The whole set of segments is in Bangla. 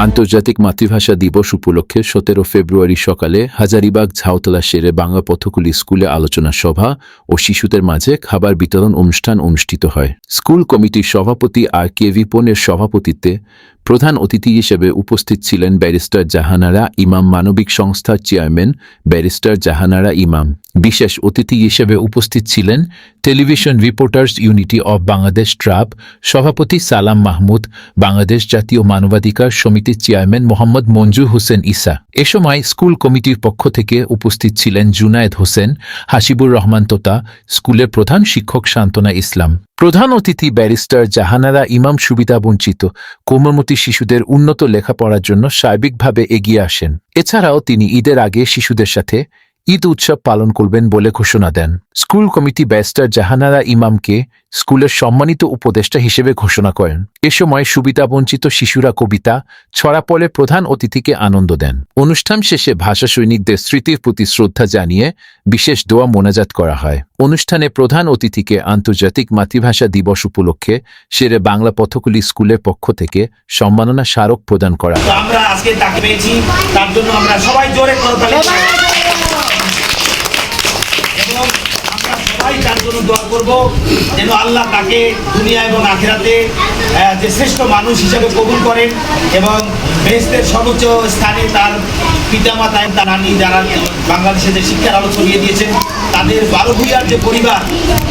আন্তর্জাতিক মাতৃভাষা দিবস উপলক্ষে সতেরো ফেব্রুয়ারি সকালে হাজারিবাগ ঝাউতলা সেরে বাংলা পথকুলি স্কুলে আলোচনা সভা ও শিশুদের মাঝে খাবার বিতরণ অনুষ্ঠান অনুষ্ঠিত হয়। স্কুল কমিটির সভাপতি আর কে ভিপনের সভাপতিত্বে প্রধান অতিথি হিসেবে উপস্থিত ছিলেন ব্যারিস্টার জাহানারা ইমাম মানবিক সংস্থার চেয়ারম্যান, ব্যারিস্টার জাহানারা ইমাম। বিশেষ অতিথি হিসেবে উপস্থিত ছিলেন television reporters unity of Bangladesh trust সভাপতি সালাম মাহমুদ, বাংলাদেশ জাতীয় মানবাধিকার সমিতির চেয়ারম্যান মোহাম্মদ মঞ্জু হোসেন ইসা। এ সময় স্কুল কমিটির পক্ষ থেকে উপস্থিত ছিলেন জুনায়েদ হোসেন, হাসিবুর রহমান তোতা, স্কুলের প্রধান শিক্ষক সান্ত্বনা ইসলাম। প্রধান অতিথি ব্যারিস্টার জাহানারা ইমাম সুবিধা বঞ্চিত। কোমলমতি শিশুদের উন্নত লেখাপড়ার জন্য সার্বিকভাবে এগিয়ে আসেন। এছাড়াও তিনি ঈদের আগে শিশুদের সাথে ঈদ উৎসব পালন করবেন বলে ঘোষণা দেন। স্কুল কমিটি ব্যারিস্টার জাহানারা ইমামকে স্কুলের সম্মানিত উপদেষ্টা হিসেবে ঘোষণা করেন। এ সময় সুবিধাবঞ্চিত শিশুরা কবিতা ছড়া পড়ে প্রধান অতিথিকে আনন্দ দেন। অনুষ্ঠান শেষে ভাষা সৈনিকদের স্মৃতির প্রতি শ্রদ্ধা জানিয়ে বিশেষ দোয়া মোনাজাত করা হয়। অনুষ্ঠানে প্রধান অতিথিকে আন্তর্জাতিক মাতৃভাষা দিবস উপলক্ষে সেরে বাংলা পথকুলি স্কুলের পক্ষ থেকে সম্মাননা স্মারক প্রদান করা হয়। আমরা আজকে তার জন্য আমরা সবাই জোরে। দোয়া করব। যেন আল্লাহ তাকে দুনিয়া এবং আখেরাতে যে শ্রেষ্ঠ মানুষ হিসেবে কবুল করেন এবং বেহেস্তের সর্বোচ্চ স্থানে তার পিতামাতা তার নানি যারা বাংলাদেশে যে শিক্ষার আলো ছড়িয়ে দিয়েছেন, তাদের বারো ভূয়ার যে পরিবার,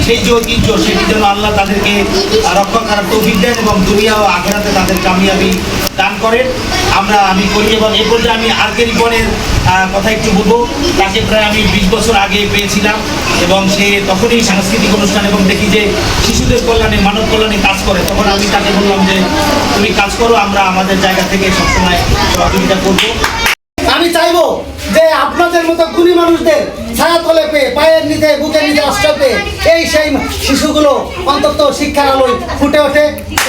সেই যে ঐতিহ্য সেটি যেন আল্লাহ তাদেরকে রক্ষা করার তৌফিক দেন এবং দুনিয়া ও আখেরাতে তাদের কামিয়াবি দান করেন। আমরা, আমি করি এবং এ পর্যায়ে আমি আর কে রিপনের কথা একটু বলব। তাকে প্রায় আমি বিশ বছর আগে পেয়েছিলাম এবং সে তখনই সাংস্কৃতিক অনুষ্ঠান এবং দেখি যে শিশুদের কল্যাণে, মানব কল্যাণে কাজ করে। তখন আমি তাকে বললাম যে, তুমি কাজ করো, আমরা আমাদের জায়গা থেকে সবসময় সহযোগিতা করব। আমি চাইব যে আপনাদের মতো গুণী মানুষদের ছায়া তলে পেয়ে, পায়ের নিতে বুকে নিচে আশ্রয় পেয়ে, এই সেই শিশুগুলো অন্তত শিক্ষার আলোয় ফুটে ওঠে।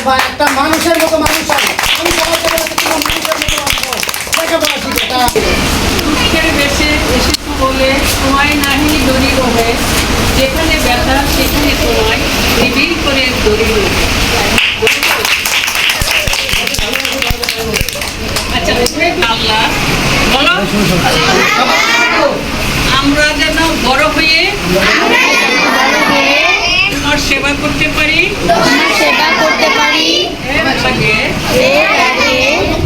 বা একটা মানুষের মতো মানুষ হয় আমি সবাইকে বলছি, তোমরা মানুষের মতো মানুষ হও। লেখাপড়া শিখে তারা দুঃখের বেশে এসেছু বলে সময় নাহি দড়ি রহে যেখানে ব্যথা সেখানে তোমায় নিবিড় করে দড়ি রহে আচ্ছা আল্লাহ বলো আমরা যেন বড় হয়ে তোমার সেবা করতে পারি। তোমার সেবা করতে পারি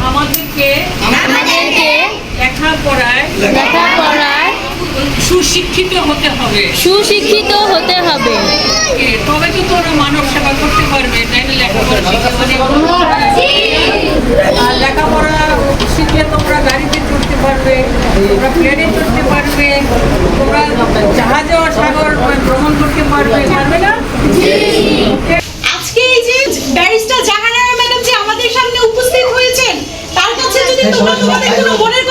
আমাদেরকে আমাদেরকে লেখাপড়ায় লেখাপড়ায় সুশিক্ষিত হতে হবে। সুশিক্ষিত হতে হবে। তবে তো তোমরা মানব সেবা করতে পারবে তাই না লেখাপড়া শিখে মানে আর লেখাপড়া শিখলে তোমরা গাড়িতে চড়তে পারবে তোমরা প্লেনে চড়তে পারবে তোমরা জাহাজে সাগর ভ্রমণ করতে পারবে পারবে না? আজকে এই যে ব্যারিস্টার জাহানারা ম্যাডাম যে আমাদের সামনে উপস্থিত হয়েছেন তার কাছে যদি তোমরা তোমাদের কোনো মনের